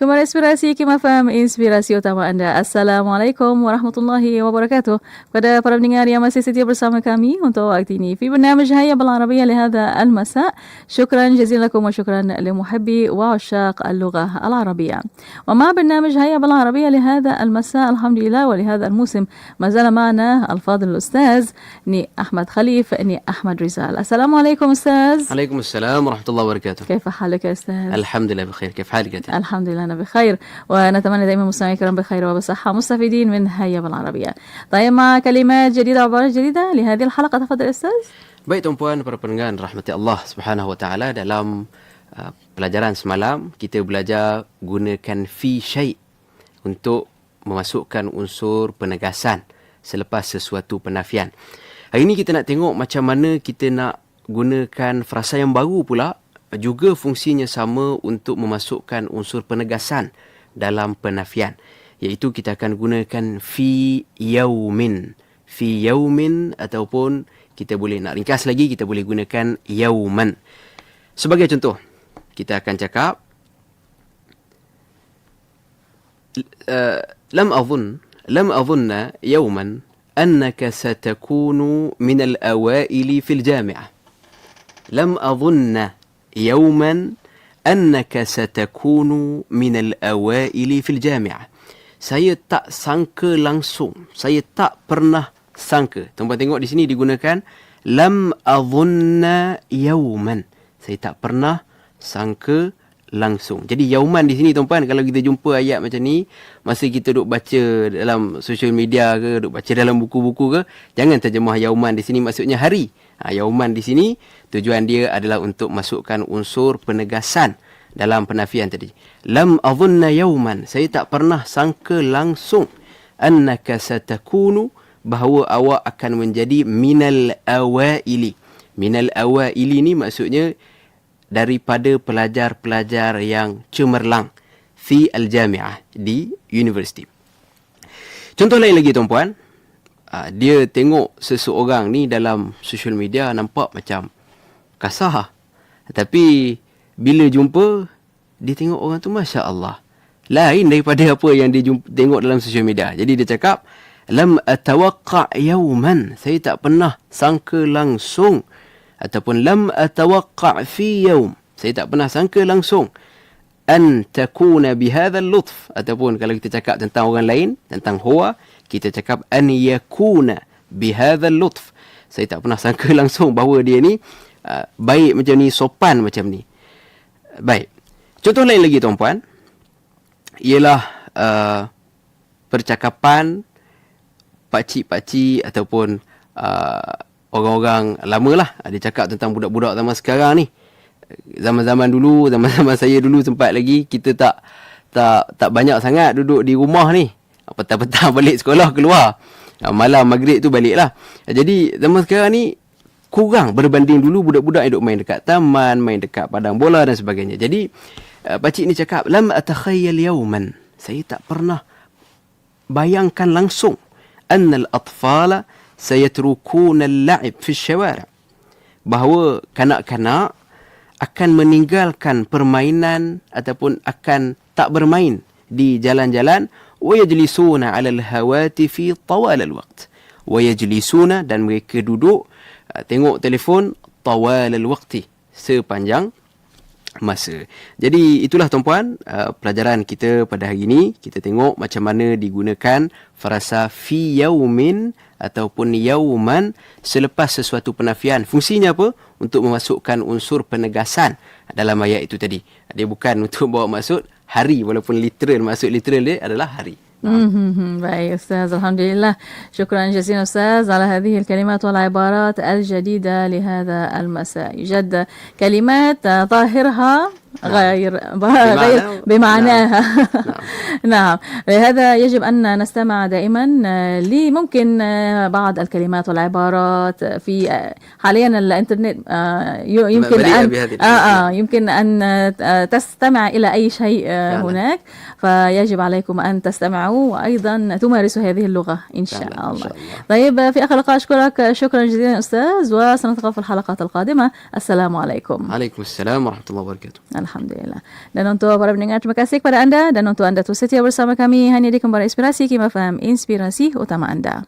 Kembali inspirasi Kima Faham, inspirasi utama anda. Assalamualaikum warahmatullahi wabarakatuh. Pada para pendengar yang masih setia bersama kami untuk waktu ini. Fi برنامج هيا بالعربية لهذا المساء. شكرا جزيلا لكم وشكرا لمحبي وعشاق اللغة العربية. ومع برنامج هيا بالعربية لهذا المساء الحمد لله ولهذا الموسم ما زال معنا الفاضل الأستاذ ني أحمد خليف ني أحمد رزال. السلام عليكم أستاذ. عليكم السلام ورحمة الله وبركاته. كيف حالك يا أستاذ؟ الحمد لله بخير. كيف حالك أنت؟ الحمد لله أنا بخير ونتمنى دائما مستمعي الكرام بخير وبصحة مستفيدين من هيا بالعربية طيب مع كلمات جديدة وعبارات جديدة لهذه الحلقة تفضل أستاذ Baik tuan-puan para pendengar rahmati Allah Subhanahu wa taala dalam uh, pelajaran semalam kita belajar gunakan fi syai untuk memasukkan unsur penegasan selepas sesuatu penafian. Hari ini kita nak tengok macam mana kita nak gunakan frasa yang baru pula juga fungsinya sama untuk memasukkan unsur penegasan dalam penafian. Iaitu kita akan gunakan fi yaumin. Fi yaumin ataupun kita boleh nak ringkas lagi kita boleh gunakan yauman. Sebagai contoh kita akan cakap uh, lam adhun lam adhunna yauman annaka satakunu min al-awaili fil jami'ah. Lam adhunna yauman annaka satakunu min al-awaili fil jami'ah saya tak sangka langsung saya tak pernah sangka. Tuan-tuan tengok di sini digunakan lam adhunna yauman. Saya tak pernah sangka langsung. Jadi yauman di sini tuan-tuan kalau kita jumpa ayat macam ni, masa kita duk baca dalam social media ke, duk baca dalam buku-buku ke, jangan terjemah yauman di sini maksudnya hari. Ha, yauman di sini tujuan dia adalah untuk masukkan unsur penegasan dalam penafian tadi. Lam adhunna yauman. Saya tak pernah sangka langsung annaka satakunu bahawa awak akan menjadi minal awaili. Minal awaili ni maksudnya daripada pelajar-pelajar yang cemerlang fi al-jami'ah di universiti. Contoh lain lagi tuan-puan, ah, dia tengok seseorang ni dalam social media nampak macam kasar. Tapi bila jumpa, dia tengok orang tu Masya Allah. Lain daripada apa yang dia jumpa, tengok dalam social media. Jadi dia cakap, lam atawaqqa yawman saya tak pernah sangka langsung ataupun lam atawaqqa fi yawm saya tak pernah sangka langsung an takuna bihadha lutf ataupun kalau kita cakap tentang orang lain tentang huwa kita cakap an yakuna bihadha lutf saya tak pernah sangka langsung bahawa dia ni uh, baik macam ni sopan macam ni baik contoh lain lagi tuan-puan ialah uh, percakapan pakcik-pakcik ataupun uh, orang-orang lama lah. Dia cakap tentang budak-budak zaman sekarang ni. Zaman-zaman dulu, zaman-zaman saya dulu sempat lagi, kita tak tak tak banyak sangat duduk di rumah ni petang-petang balik sekolah keluar. Ah, malam maghrib tu balik lah ah, Jadi zaman sekarang ni kurang berbanding dulu budak-budak yang duk main dekat taman, main dekat padang bola dan sebagainya. Jadi uh, pakcik ni cakap, "Lam atakhayyal yawman." Saya tak pernah bayangkan langsung an al-atfala sayatrukuna al-la'ib fi syawara. Bahawa kanak-kanak akan meninggalkan permainan ataupun akan tak bermain di jalan-jalan ويجلسون على الهواتف طوال الوقت ويجلسون dan mereka duduk uh, tengok telefon طوال الوقت sepanjang masa. Jadi itulah tuan-puan uh, pelajaran kita pada hari ini. Kita tengok macam mana digunakan frasa fi yaumin ataupun yauman selepas sesuatu penafian. Fungsinya apa? Untuk memasukkan unsur penegasan dalam ayat itu tadi. Dia bukan untuk bawa maksud hari walaupun literal maksud literal dia adalah hari. باي أستاذ الحمد لله شكرا جزيلا أستاذ على هذه الكلمات والعبارات الجديدة لهذا المساء جد كلمات ظاهرها. غير غير بمعناها. نعم. نعم. لهذا يجب أن نستمع دائما آه، لممكن آه، بعض الكلمات والعبارات في آه، حاليا الإنترنت يمكن أن آه آه يمكن أن تستمع إلى أي شيء هناك. فيجب عليكم أن تستمعوا وأيضا تمارسوا هذه اللغة إن شاء الله. إن شاء الله. طيب في آخر اللقاء أشكرك. شكرا جزيلا أستاذ وسنلتقي في الحلقات القادمة. السلام عليكم. عليكم السلام ورحمة الله وبركاته. Alhamdulillah. Dan untuk para pendengar, terima kasih kepada anda dan untuk anda tu setia bersama kami hanya di Kembara Inspirasi Kima Faham, inspirasi utama anda.